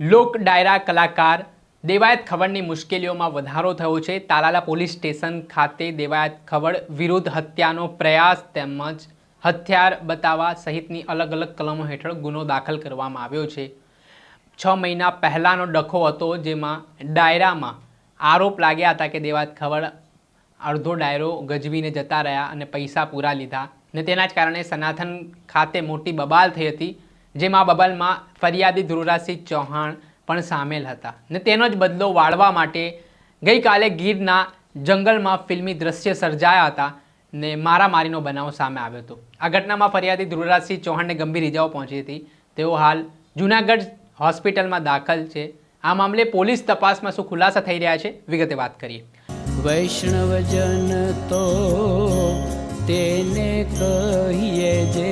લોક ડાયરા કલાકાર દેવાયત ખવડની મુશ્કેલીઓમાં વધારો થયો છે. તાલાલા પોલીસ સ્ટેશન ખાતે દેવાયત ખવડ વિરુદ્ધ હત્યાનો પ્રયાસ તેમજ હથિયાર બતાવવા સહિતની અલગ અલગ કલમો હેઠળ ગુનો દાખલ કરવામાં આવ્યો છે. છ મહિના પહેલાંનો ડખો હતો જેમાં ડાયરામાં આરોપ લાગ્યા હતા કે દેવાયત ખવડ અડધો ડાયરો ગજવીને જતા રહ્યા અને પૈસા પૂરા લીધા ને તેના જ કારણે સનાતન ખાતે મોટી બબાલ થઈ હતી. જેમાં બબલમાં ફરિયાદી ધ્રુવરાજસિંહ ચૌહાણ પણ સામેલ હતા. ને તેનો જ બદલો વાળવા માટે ગઈકાલે ગીરના જંગલમાં ફિલ્મી દ્રશ્ય સર્જાયા હતા ને મારામારીનો બનાવ સામે આવ્યો હતો. આ ઘટનામાં ફરિયાદી ધ્રુવરાજસિંહ ચૌહાણને ગંભીર ઇજાઓ પહોંચી હતી. તેઓ હાલ જૂનાગઢ હોસ્પિટલમાં દાખલ છે. આ મામલે પોલીસ તપાસમાં શું ખુલાસા થઈ રહ્યા છે, વિગતે વાત કરીએ. વૈષ્ણવજન તો તેને કહીએ જે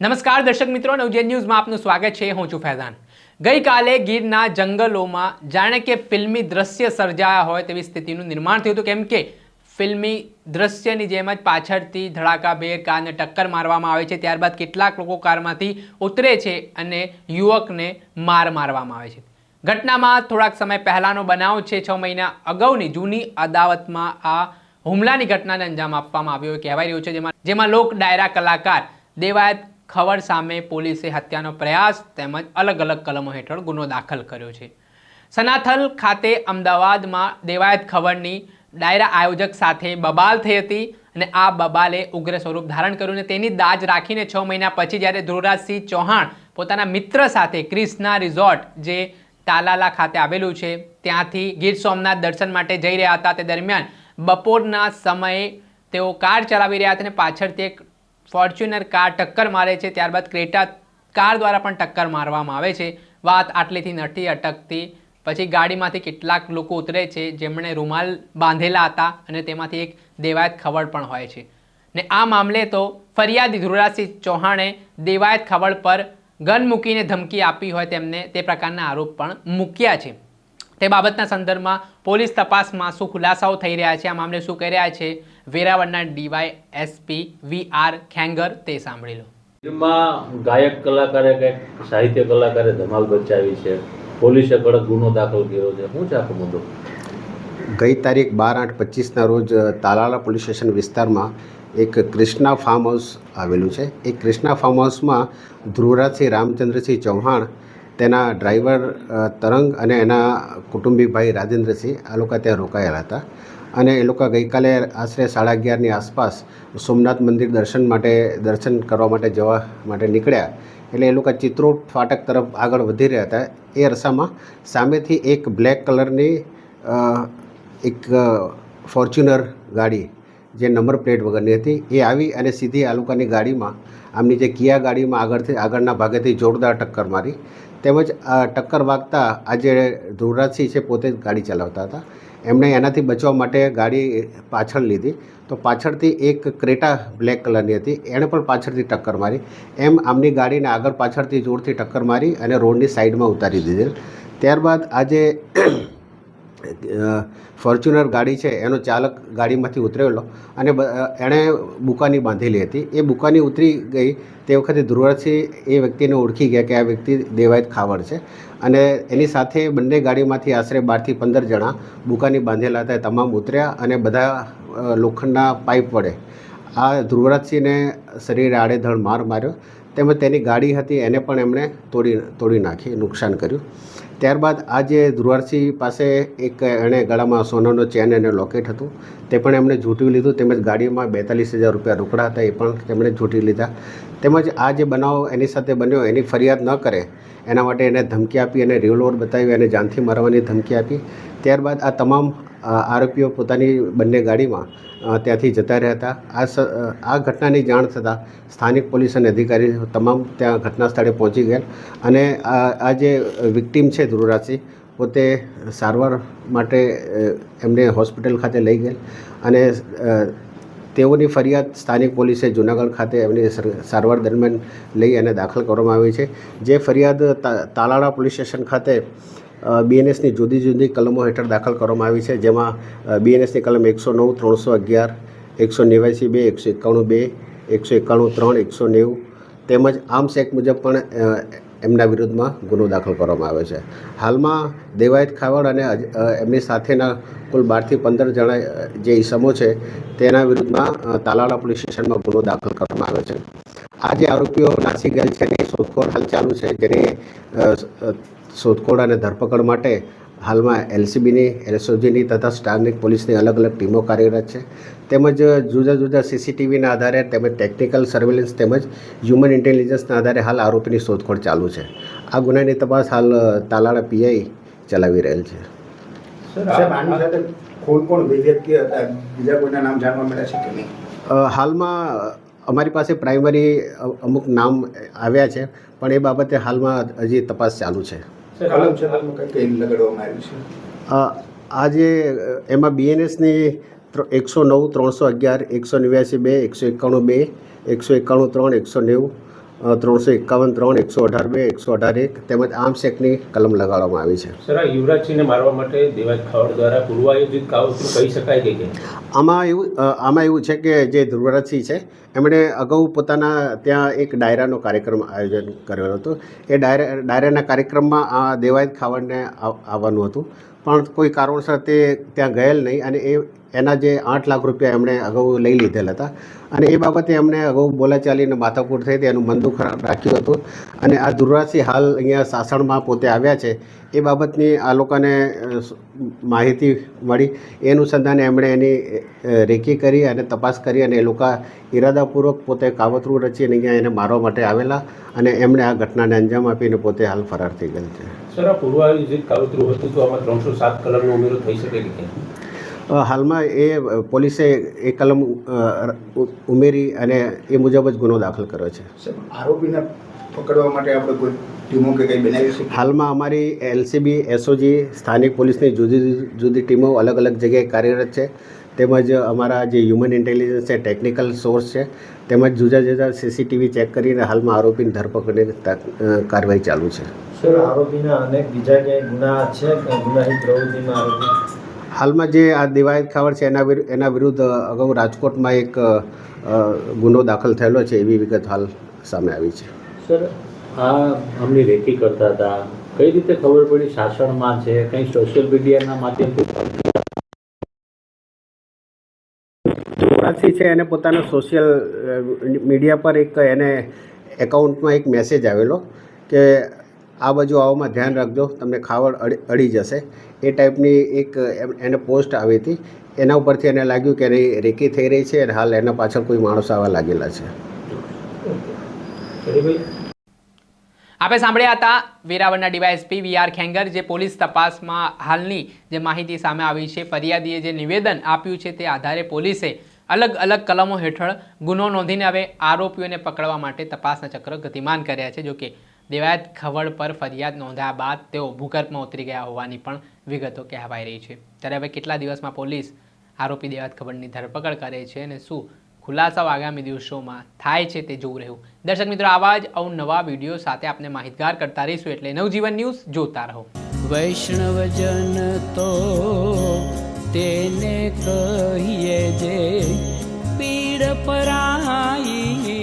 નમસ્કાર દર્શક મિત્રો નવજેન ન્યૂઝમાં આપનું સ્વાગત છે. હું છું ફૈઝાન. ગઈકાલે ગીરના જંગલોમાં જાણે કે ફિલ્મી દ્રશ્ય સર્જાયા હોય તેવી સ્થિતિનું નિર્માણ થયું હતું. કેમ કે ફિલ્મી દ્રશ્યની જેમ જ પાછળથી ધડાકાભેર કારને ટક્કર મારવામાં આવે છે. ત્યારબાદ કેટલાક લોકો કારમાંથી ઉતરે છે અને યુવકને માર મારવામાં આવે છે. ઘટનામાં થોડાક સમય પહેલાંનો બનાવ છે. છ મહિના અગાઉની જૂની અદાવતમાં આ હુમલાની ઘટનાને અંજામ આપવામાં આવ્યો એવું કહેવાય રહ્યું છે. જેમાં જેમાં લોક ડાયરા કલાકાર દેવાયત ખવડ સામે પોલીસે હત્યાનો પ્રયાસ તેમજ અલગ અલગ કલમો હેઠળ ગુનો દાખલ કર્યો છે. સનાથલ ખાતે અમદાવાદમાં દેવાયત ખવડની ડાયરા આયોજક સાથે બબાલ થઈ હતી અને આ બબાલે ઉગ્ર સ્વરૂપ ધારણ કર્યું અને તેની દાજ રાખીને છ મહિના પછી જ્યારે ધ્રુવરાજસિંહ ચૌહાણ પોતાના મિત્ર સાથે ક્રિષ્ના રિઝોર્ટ, જે તાલાલા ખાતે આવેલું છે, ત્યાંથી ગીર સોમનાથ દર્શન માટે જઈ રહ્યા હતા. તે દરમિયાન બપોરના સમયે તેઓ કાર ચલાવી રહ્યા હતા અને પાછળથી એક ફોર્ચ્યુનર કાર ટક્કર મારે છે. ત્યારબાદ ક્રેટા કાર દ્વારા પણ ટક્કર મારવામાં આવે છે. વાત આટલીથી નથી અટકતી. પછી ગાડીમાંથી કેટલાક લોકો ઉતરે છે, જેમણે રૂમાલ બાંધેલા હતા અને તેમાંથી એક દેવાયત ખવડ પણ હોય છે. ને આ મામલે તો ફરિયાદી ધ્રુવરાજસિંહ ચૌહાણે દેવાયત ખવડ પર ગન મૂકીને ધમકી આપી હોય તેમને તે પ્રકારના આરોપ પણ મૂક્યા છે. તે બાબતના સંદર્ભમાં પોલીસ તપાસમાં શું ખુલાસાઓ થઈ રહ્યા છે? આ મામલે શું કહી રહ્યા છે? વેરાવળના DY SP V R Khengar તે સાંભળી લો. ફિલ્મમાં ગાયક કલાકારે કંઈક સાહિત્ય કલાકારે ધમાલ બચાવી છે. પોલીસે કડક ગુનો દાખલ કર્યો છે. શું છે આખો મુદ્દો. ગઈ તારીખ બાર આઠ પચીસના રોજ તાલાલા પોલીસ સ્ટેશન વિસ્તારમાં એક ક્રિષ્ના ફાર્મ હાઉસ આવેલું છે. એ ક્રિષ્ના ફાર્મ હાઉસમાં ધ્રુવરાજસિંહ રામચંદ્રસિંહ ચૌહાણ તેના ડ્રાઈવર તરંગ અને એના કુટુંબી ભાઈ રાજેન્દ્રસિંહ આ લોકો ત્યાં રોકાયેલા હતા. અને એ લોકો ગઈકાલે આશરે સાડા અગિયારની આસપાસ સોમનાથ મંદિર દર્શન માટે, દર્શન કરવા માટે જવા માટે નીકળ્યા. એટલે એ લોકો ચિત્રોટ ફાટક તરફ આગળ વધી રહ્યા હતા. એ અરસામાં સામેથી એક બ્લેક કલરની એક ફોર્ચ્યુનર ગાડી જે નંબર પ્લેટ વગરની હતી, એ આવી અને સીધી આ લોકોની ગાડીમાં આમની જે કિયા ગાડીમાં આગળથી, આગળના ભાગેથી જોરદાર ટક્કર મારી. તેમજ ટક્કર વાગતા આજે ધ્રુવરાજસિંહ છે પોતે જ ગાડી ચલાવતા હતા. એમણે એનાથી બચવા માટે ગાડી પાછળ લીધી. તો પાછળથી એક ક્રેટા બ્લેક કલરની હતી. એણે પણ પાછળથી ટક્કર મારી. એમ આમની ગાડીને આગળ પાછળથી જોરથી ટક્કર મારી અને રોડની સાઈડમાં ઉતારી દીધેલ. ત્યારબાદ આજે ફોર્ચ્યુનર ગાડી છે, એનો ચાલક ગાડીમાંથી ઉતરેલો અને એણે બુકાની બાંધેલી હતી. એ બુકાની ઉતરી ગઈ તે વખતે ધ્રુવરાજસિંહ એ વ્યક્તિને ઓળખી ગયા કે આ વ્યક્તિ દેવાયત ખાવડ છે અને એની સાથે બંને ગાડીમાંથી આશરે બારથી પંદર જણા બુકાની બાંધેલા હતા. તમામ ઉતર્યા અને બધા લોખંડના પાઇપ વડે આ ધ્રુવરાજસિંહને શરીરે આડેધડ માર માર્યો. તેમજ તેની ગાડી હતી, એને પણ એમણે તોડી તોડી નાખી, નુકસાન કર્યું. ત્યારબાદ આજે ધ્રુવારસિંહ પાસે એક એણે ગળામાં સોનાનો ચેન અને લોકેટ હતું. તે પણ એમણે ઝૂંટવી લીધું. તેમજ ગાડીમાં બેતાલીસ હજાર રૂપિયા રોકડા હતા. એ પણ તેમણે ઝૂંટી લીધા. તેમજ આ જે બનાવ એની સાથે બન્યો, એની ફરિયાદ ન કરે એના માટે એને ધમકી આપી અને રિવોલ્વર બતાવી અને જાનથી મારવાની ધમકી આપી. ત્યારબાદ આ તમામ આરોપીઓ પોતાની બંને ગાડીમાં ત્યાંથી જતા રહ્યા હતા. આ આ ઘટનાની જાણ થતાં સ્થાનિક પોલીસ અને અધિકારી તમામ ત્યાં ઘટના સ્થળે પહોંચી ગયા અને આ જે વિક્ટીમ છે ધ્રુવરાજસિંહ, પોતે સારવાર માટે એમને હોસ્પિટલ ખાતે લઈ ગયેલ અને તેઓની ફરિયાદ સ્થાનિક પોલીસે જૂનાગઢ ખાતે એમની સર- સારવાર દરમિયાન લઈ અને દાખલ કરવામાં આવી છે. જે ફરિયાદ તાલાળા પોલીસ સ્ટેશન ખાતે બીએનએસની જુદી જુદી કલમો હેઠળ દાખલ કરવામાં આવી છે, જેમાં બીએનએસની કલમ એકસો નવ, ત્રણસો અગિયાર, એકસો નેવ્યાસી બે, એકસો એકાણું બે, એકસો એકાણું ત્રણ, એકસો નેવું, તેમજ આર્મ્સ એક્ટ મુજબ પણ એમના વિરુદ્ધમાં ગુનો દાખલ કરવામાં આવ્યો છે. હાલમાં દેવાયત ખાવડ અને એમની સાથેના કુલ બારથી પંદર જણા જે ઈસમો છે, તેના વિરુદ્ધમાં તાલાળા પોલીસ સ્ટેશનમાં ગુનો દાખલ કરવામાં આવ્યો છે. આ જે આરોપીઓ નાસી ગયેલ છે એની શોધખોળ હાલ ચાલુ છે, જેની શોધખોળ અને ધરપકડ માટે હાલમાં એલસીબીની એલએસઓજીની તથા સ્ટારની પોલીસની અલગ અલગ ટીમો કાર્યરત છે. તેમજ જુદા જુદા સીસીટીવીના આધારે તેમજ ટેકનિકલ સર્વેલન્સ તેમજ હ્યુમન ઇન્ટેલિજન્સના આધારે હાલ આરોપીની શોધખોળ ચાલુ છે. આ ગુનાની તપાસ હાલ તાલાળા પીઆઈ ચલાવી રહેલ છે. સાહેબ આની કોણ કોણ વ્યક્તિ હતા? બીજા કોઈના નામ જાણવા મળ્યા છે કે નહીં? હાલમાં અમારી પાસે પ્રાઇમરી અમુક નામ આવ્યા છે પણ એ બાબતે હાલમાં હજી તપાસ ચાલુ છે. કલમ છે કઈ કઈ લગાડવામાં આવ્યું છે? અ, આ જે અ, એમાં બીએનએસની એકસો નવ ત્રણસો અગિયાર એકસો નેવ્યાસી બે એકસો એકાણું બે એકસો એકાણું ત્રણ એકસો નેવું ત્રણસો એકાવન ત્રણ એકસો અઢાર બે એકસો અઢાર એક તેમજ આર્મ્સ એક્ટની કલમ લગાડવામાં આવી છે. સર આ યુવરાજસિંહને મારવા માટે દેવાજ ખાવડ દ્વારા પૂર્વાયોજિત કાવતરું કહી શકાય કે આમાં એવું આમાં એવું છે કે જે ધ્રુવરાજસિંહ છે એમણે અગાઉ પોતાના ત્યાં એક ડાયરાનો કાર્યક્રમ આયોજન કર્યો હતો. એ ડાયરા ડાયરાના કાર્યક્રમમાં આ દેવાયત ખાવડને આવવાનું હતું. પણ કોઈ કારણસર તે ત્યાં ગયેલ નહીં અને એ એના જે આઠ લાખ રૂપિયા એમણે અગાઉ લઈ લીધેલ હતા. અને એ બાબતે એમણે અગાઉ બોલાચાલીને માથાકૂટ થઈ હતી એનું મન દુઃખ રાખ્યું હતું. અને આ દુર્વાસી હાલ અહીંયા સાસણમાં પોતે આવ્યા છે. એ બાબતની આ લોકોને માહિતી મળી. એ અનુસંધાને એમણે એની રેકી કરી અને તપાસ કરી અને એ લોકો ઈરાદાપૂર્વક પોતે કાવતરું રચી અને અહીંયા એને મારવા માટે આવેલા અને એમણે આ ઘટનાને અંજામ આપીને પોતે હાલ ફરાર થઈ ગયેલ છે. સર, આ પૂર્વાયોજિત કાવતરું હતું તો આમાં ત્રણસો સાત કલમનો ઉમેરો થઈ શકે કે કેમ? હાલમાં એ પોલીસે એ કલમ ઉમેરી અને એ મુજબ જ ગુનો દાખલ કર્યો છે. આરોપીને પકડવા માટે આપણે કોઈ ટીમો કે કંઈ બનાવી છે હાલમાં અમારી એલસીબી એસઓજી સ્થાનિક પોલીસની જુદી જુદી ટીમો અલગ અલગ જગ્યાએ કાર્યરત છે. તેમજ અમારા જે હ્યુમન ઇન્ટેલિજન્સ છે ટેકનિકલ સોર્સ છે તેમજ જુદા જુદા સીસીટીવી ચેક કરીને હાલમાં આરોપીની ધરપકડની કાર્યવાહી ચાલુ છે. સર આરોપીના અનેક બીજા ક્યાંય ગુના છે કે ગુનાહિત પ્રવૃત્તિમાં આરોપી? હાલમાં જે આ દિવાયત ખાવડ છે એના એના વિરુદ્ધ અગાઉ રાજકોટમાં એક ગુનો દાખલ થયેલો છે એવી વિગત હાલ સામે આવી છે. સર આ અમની રેકી કરતા હતા. કઈ રીતે ખબર પડી શાસનમાં છે? કંઈ સોશિયલ મીડિયાના માધ્યમથી? છે એને પોતાના સોશિયલ મીડિયા પર એક એને એકાઉન્ટમાં એક મેસેજ આવેલો કે આ બાજુ આવવામાં ધ્યાન રાખજો તમને ખાવડ અડી અડી જશે. એ ટાઈપની એક એમ- એને પોસ્ટ આવી હતી. એના ઉપરથી એને લાગ્યું કે એની રેકી થઈ રહી છે અને હાલ એના પાછળ કોઈ માણસ આવવા લાગેલા છે. આપણે સાંભળ્યા હતા વેરાવળના ડીવાયએસપી વી આર ખેંગર જે પોલીસ તપાસમાં હાલની જે માહિતી સામે આવી છે ફરિયાદીએ જે નિવેદન આપ્યું છે તે આધારે પોલીસે અલગ અલગ કલમો હેઠળ ગુનો નોંધીને હવે આરોપીઓને પકડવા માટે તપાસના ચક્ર ગતિમાન કર્યા છે. જોકે દેવાયત ખવડ પર ફરિયાદ નોંધ્યા બાદ તેઓ ભૂગર્ભમાં ઉતરી ગયા હોવાની પણ વિગતો કહેવાઈ રહી છે. ત્યારે હવે કેટલા દિવસમાં પોલીસ આરોપી દેવાયત ખબરની ધરપકડ કરે છે અને શું ખુલાસાઓ આગામી દિવસોમાં થાય છે તે જોવું રહ્યું. દર્શક મિત્રો, આવા જ અવનવા વીડિયો સાથે આપને માહિતગાર કરતા રહીશું એટલે નવજીવન ન્યૂઝ જોતા રહો. વૈષ્ણવજન તો તેને કહીએ જે પીડ પરાઈ